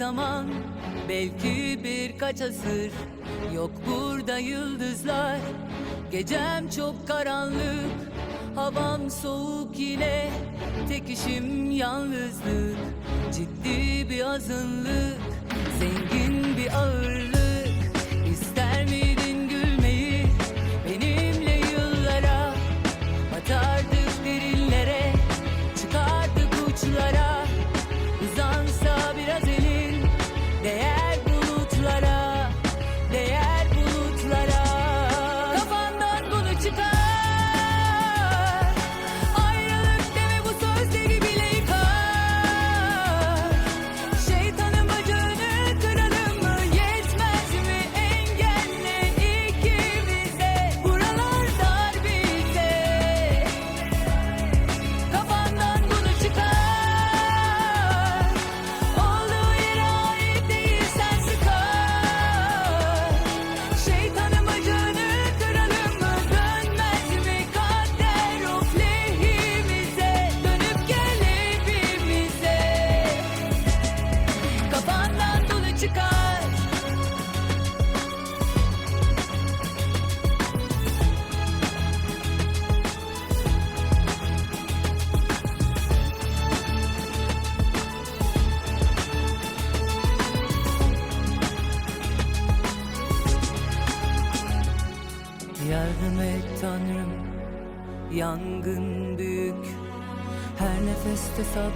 zaman Belki birkaç asır. Yok burada yıldızlar Gecem çok karanlık. Havam soğuk yine Tek işim yalnızlık. Ciddi bir azınlık Zengin bir ağırlık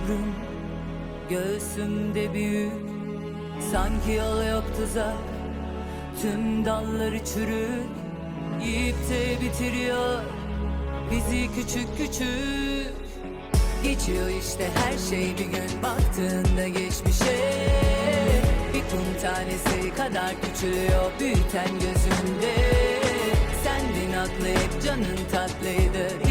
sabrım Göğsümde büyük. Sanki yol yok tuzak Tüm dalları çürük. Yiyip de bitiriyor Bizi küçük küçük. Geçiyor işte her şey bir gün. Baktığında geçmişe Bir kum tanesi kadar küçülüyor büyüten gözünde Sendin aklı hep canın tatlıydı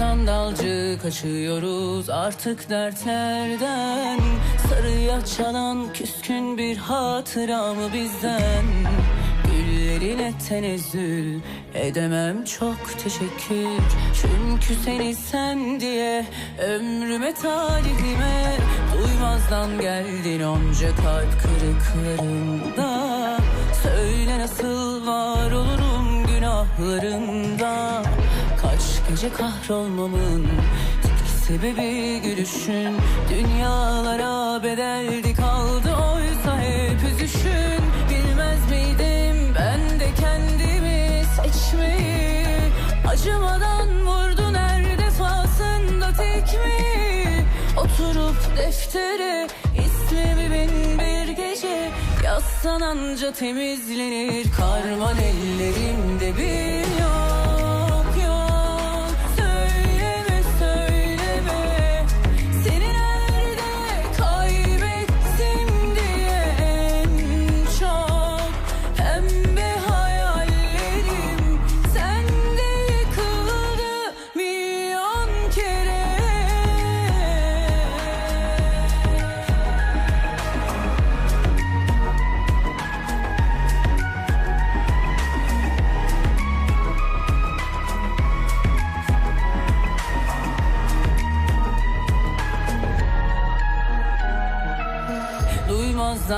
sandalcı kaçıyoruz artık dertlerden. Sarıya çalan küskün bir hatıra mı bizden? Güllerine tenezzül edemem çok teşekkür. Çünkü seni sen diye ömrüme talihime Duymazdan geldin onca kalp kırıklarında. Söyle nasıl var olurum günahlarında gece kahrolmamın tek sebebi gülüşün. Dünyalara bedeldi kaldı oysa hep üzüşün. Bilmez miydim ben de kendimi seçmeyi? Acımadan vurdun her defasında tekmeyi? Oturup deftere ismimi bin bir gece Yazsan anca temizlenir. Karman ellerimde bir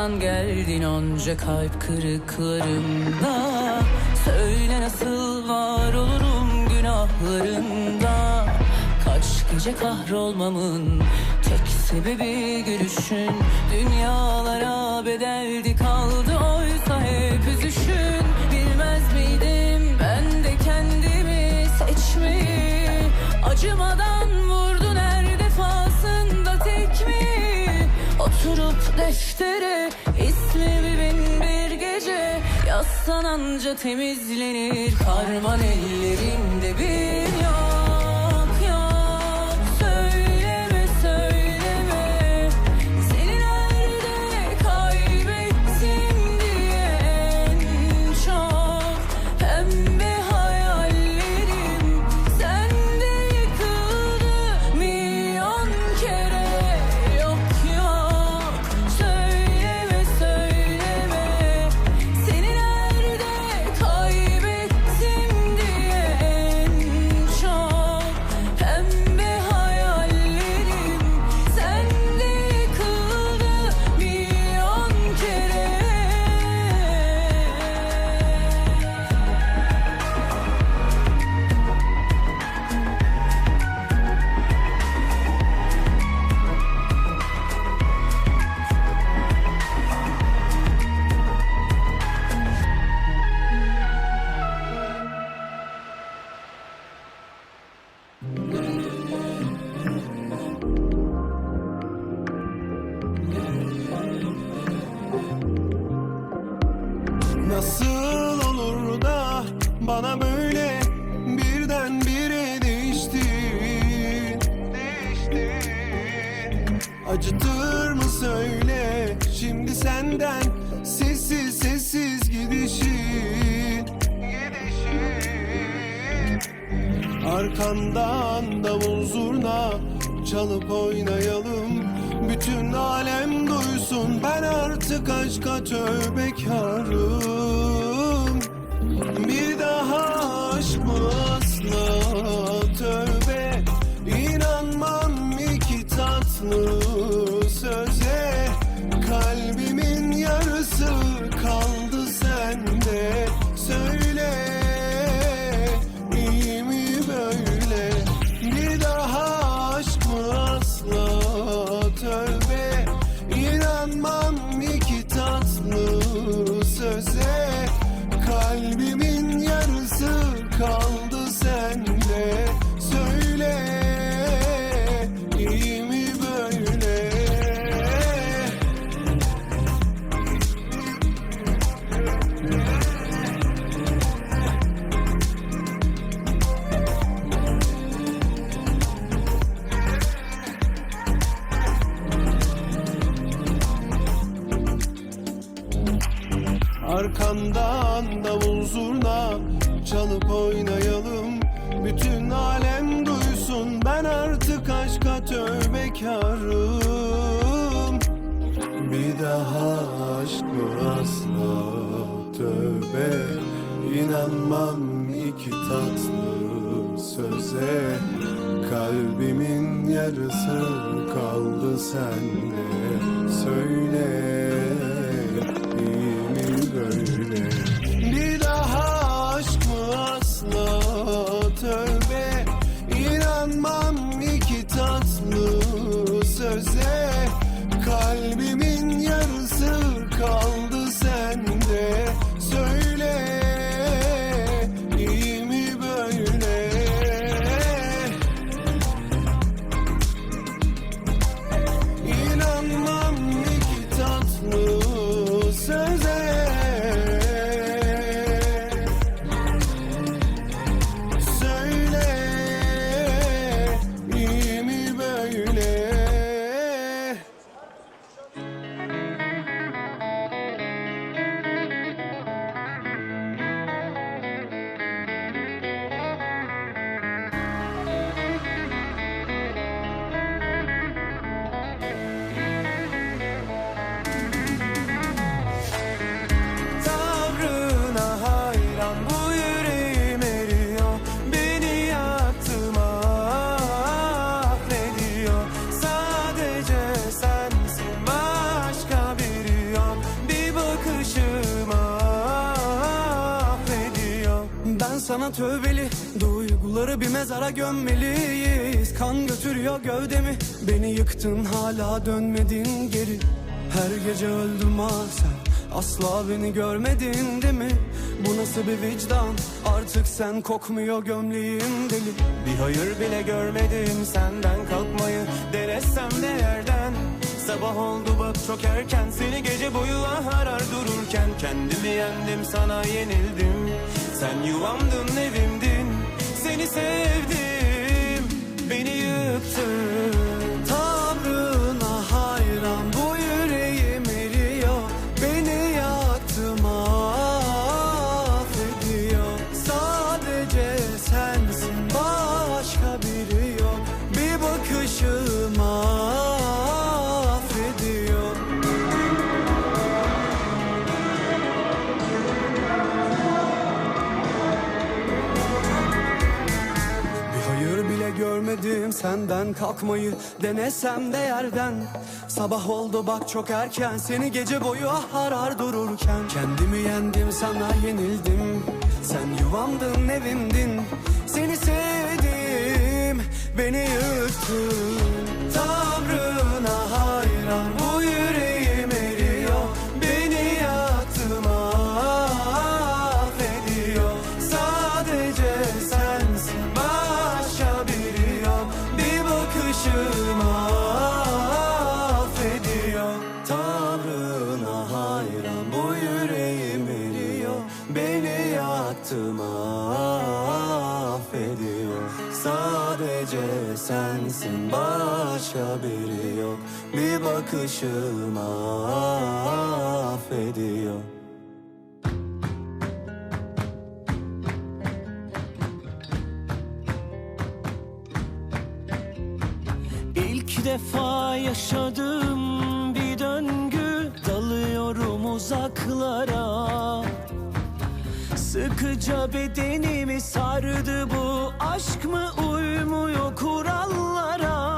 Duymazdan geldin onca kalp kırıklarımda Söyle nasıl var olurum günahlarında. Kaç gece kahrolmamın tek sebebi gülüşün. Dünyalara bedeldi kaldı oysa hep üzüşün. Bilmez miydim ben de kendimi seçmeyi? Acımadan vurdun her defasında tek mi? Oturup deftere Yazsan anca temizlenir Karman ellerimde bir yok birden bire değiştin Değiştin Acıtır mı söyle? Şimdi senden sessiz sessiz gidişin Gidişin Arkandan davul zurna çalıp oynayalım. Bütün alem duysun. Ben artık aşka tövbekarım tatlı tatlı söze Kalbimin yarısı kaldı sende. Söyle iyi mi böyle gömmeliyiz. Kan götürüyor gövdemi. Beni yıktın hala dönmedin geri. Her gece öldüm ha sen. Asla beni görmedin değil mi? Bu nasıl bir vicdan? Artık sen kokmuyor gömleğin deli. Bir hayır bile görmedim senden kalkmayı. Denesem de yerden. Sabah oldu bak çok erken. Seni gece boyu arar dururken. Kendimi yendim sana yenildim. Sen yuvamdın evimdin Seni sevdim. Beni yıktın senden kalkmayı Denesem de yerden. Sabah oldu bak çok erken. Seni gece boyu ah arar dururken. Kendimi yendim sana yenildim. Sen yuvamdın evimdin. Seni sevdim Beni yıktın sensin başka biri yok. Bir bakışım affediyor. İlk defa yaşadım bir döngü. Dalıyorum uzaklara Sıkıca bedenimi sardı bu Aşk mı uymuyor kurallara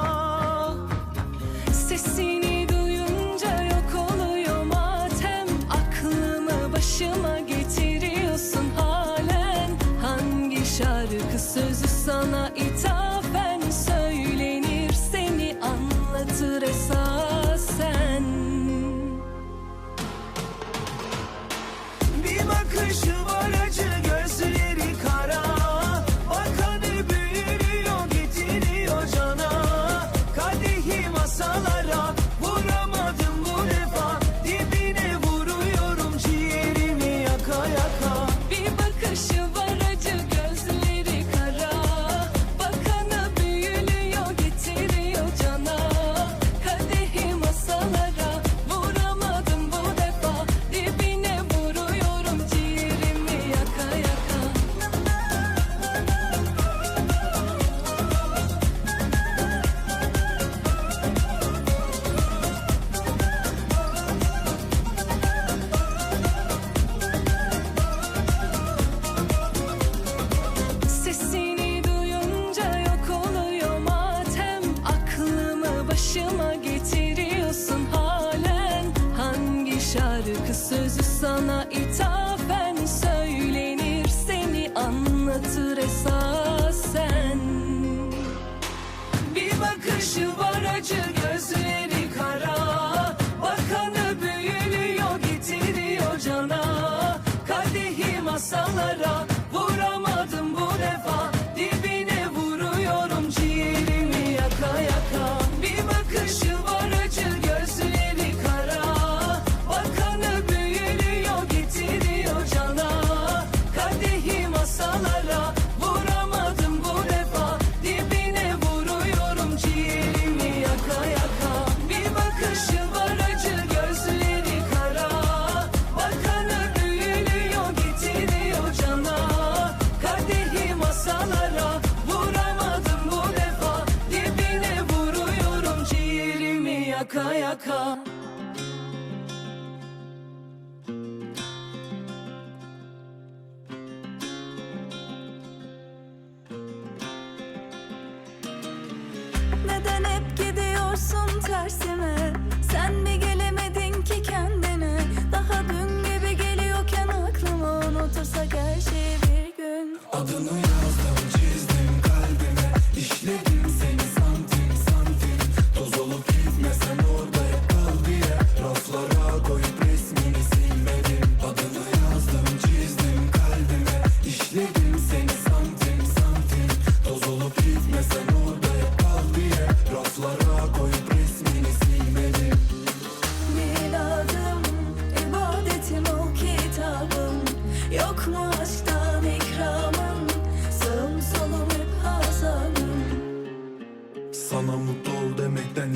Neden hep gidiyorsun tersime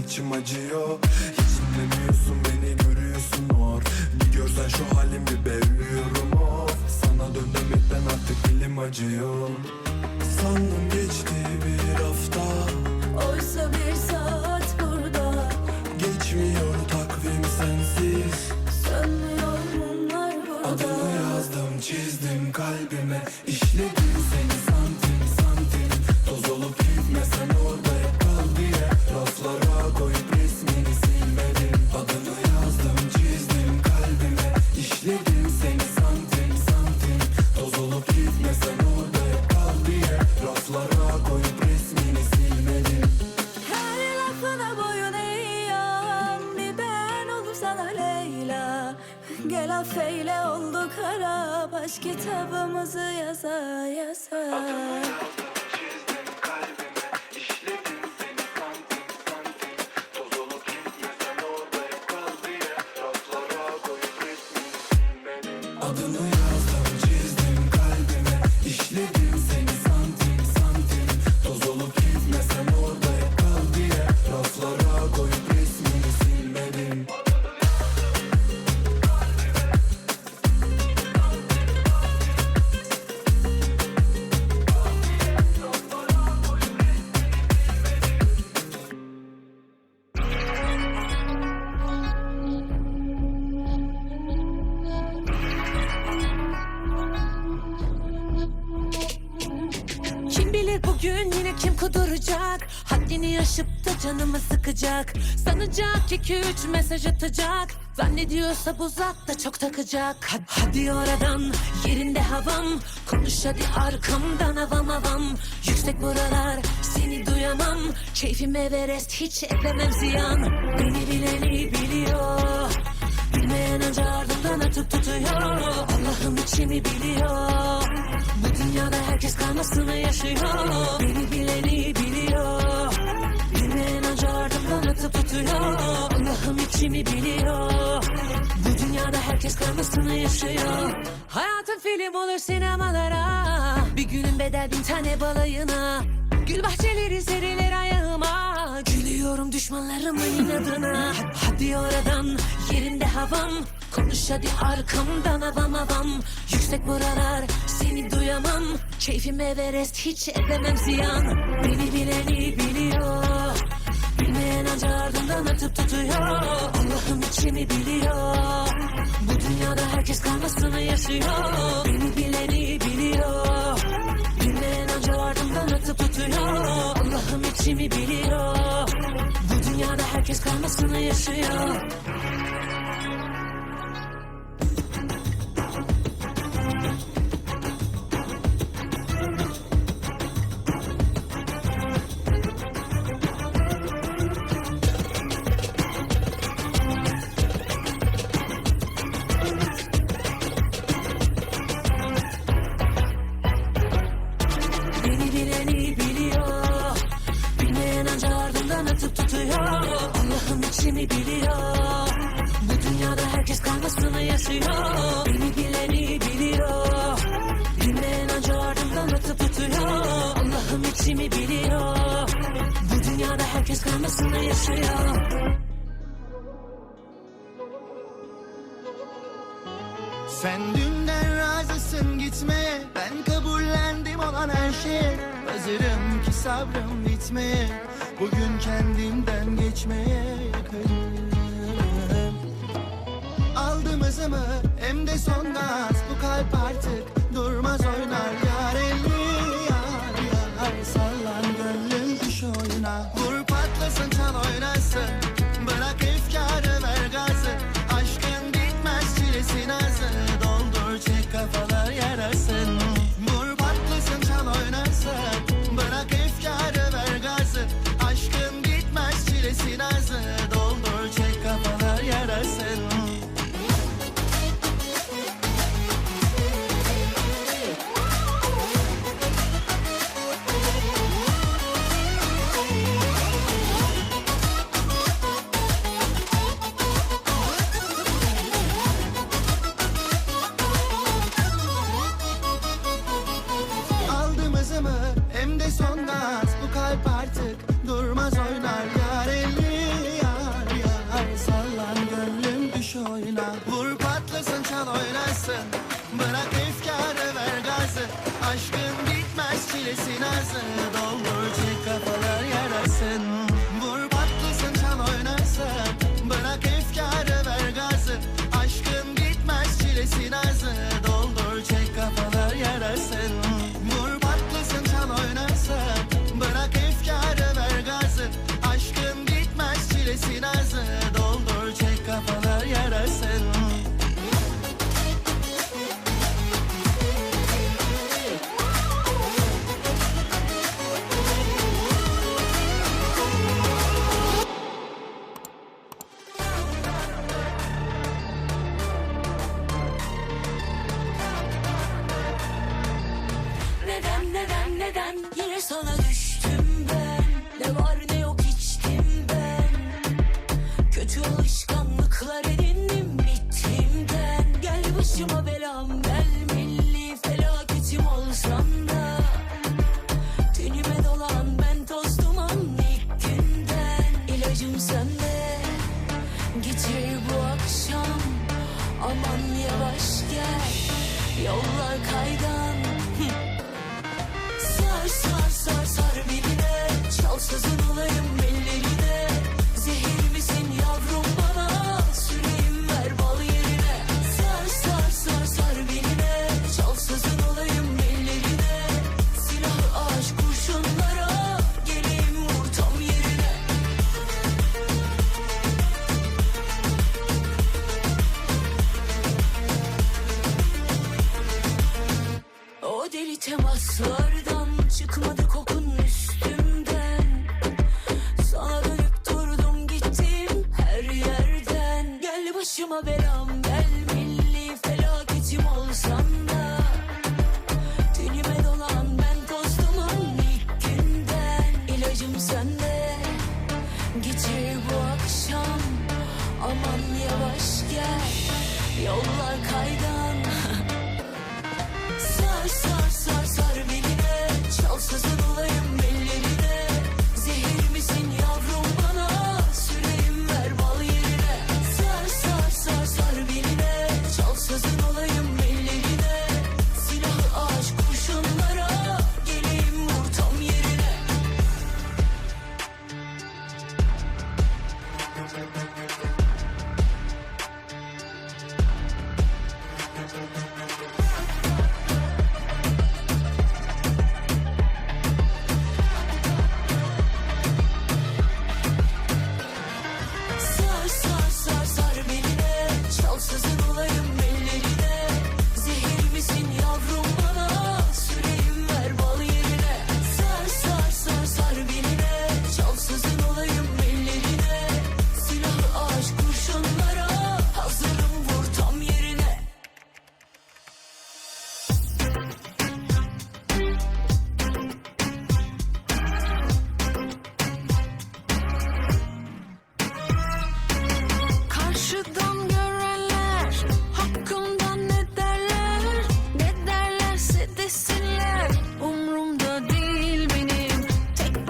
içim acıyor. Hiç dinlemiyorsun beni görüyorsun or Bir görsen şu halimi be ölüyorum of. Sana dön demekten artık dilim acıyor Leyla Gel affeyle oldu kara Baş kitabımızı yaza yaza bugün yine kim kuduracak? Haddini aşıp da canımı sıkacak. Sanacak iki üç mesaj atacak. Zannediyorsa da çok takacak. Hadi, hadi oradan yerinde havam. Konuş hadi arkamdan avam avam. Yüksek buralar seni duyamam. Keyfim Everest hiç etmem ziyan. Beni bileni biliyor. Bilmeyen önce ardından atıp tutuyor. Allah'ım içimi biliyor Bu dünyada herkes kalmasını yaşıyor. Beni bileni Bilmeyen atıp tutuyor. Allah'ım içimi biliyor. Bu dünyada herkes kalmasını yaşıyor. Hayatın film olur sinemalara. Bir günün bedel bin tane balayına. Gül bahçeleri serilir ayağıma. Gülüyorum düşmanlarımın inadına. Hadi oradan yerinde havam. Konuş hadi arkamdan avam avam. Yüksek buralar seni duyamam. Keyfim Everest hiç etmem ziyan. Beni bileni biliyor Bilmeyen anca ardından atıp tutuyor. Allah'ım içimi biliyor. Bu dünyada herkes kalmasını yaşıyor. Beni bileni biliyor. Bilmeyen anca ardından atıp tutuyor. Allah'ım içimi biliyor. Bu dünyada herkes kalmasını yaşıyor içimi biliyor. Bu dünyada herkes kalmasını yaşıyor. Beni bileni biliyor. Bilmeyen anca ardından atıp tutuyor. Allah'ım içimi biliyor. Bu dünyada herkes kalmasını yaşıyor. Sen dünden razısın gitmeye. Ben kabullendim olan her şeye. Hazırım ki sabrım bitmeye Bugün kendimden geçmeye yakınım Aldım hızımı hem de son gaz. Bu kalp artık durmaz oynar Yar elli yar yar. Sallan gönlüm kuş oyuna. Vur patlasın çal oynasın. Bırak efkarı ver gazı. Aşkın bitmez çilesi nazı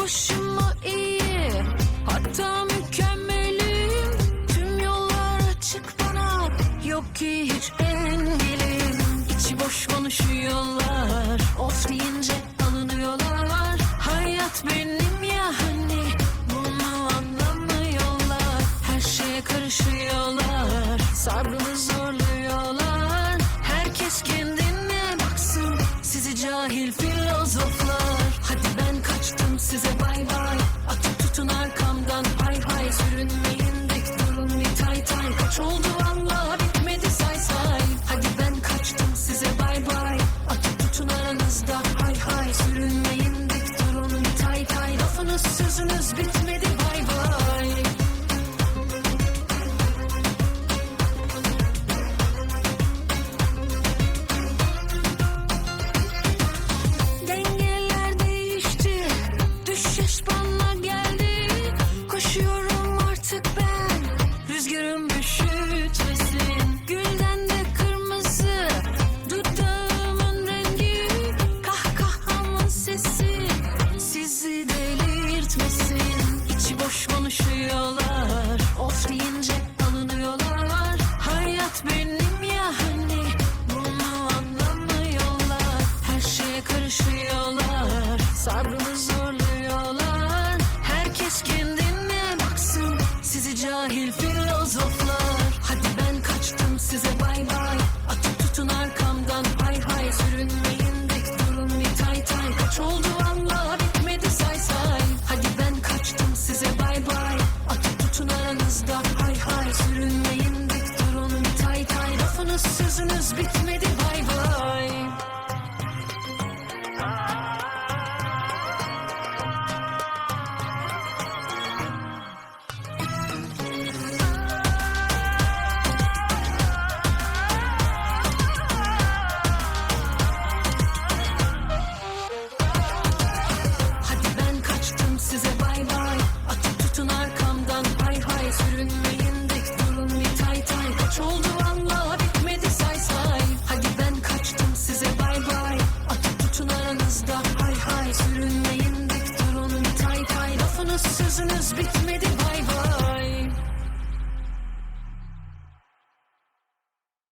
Tek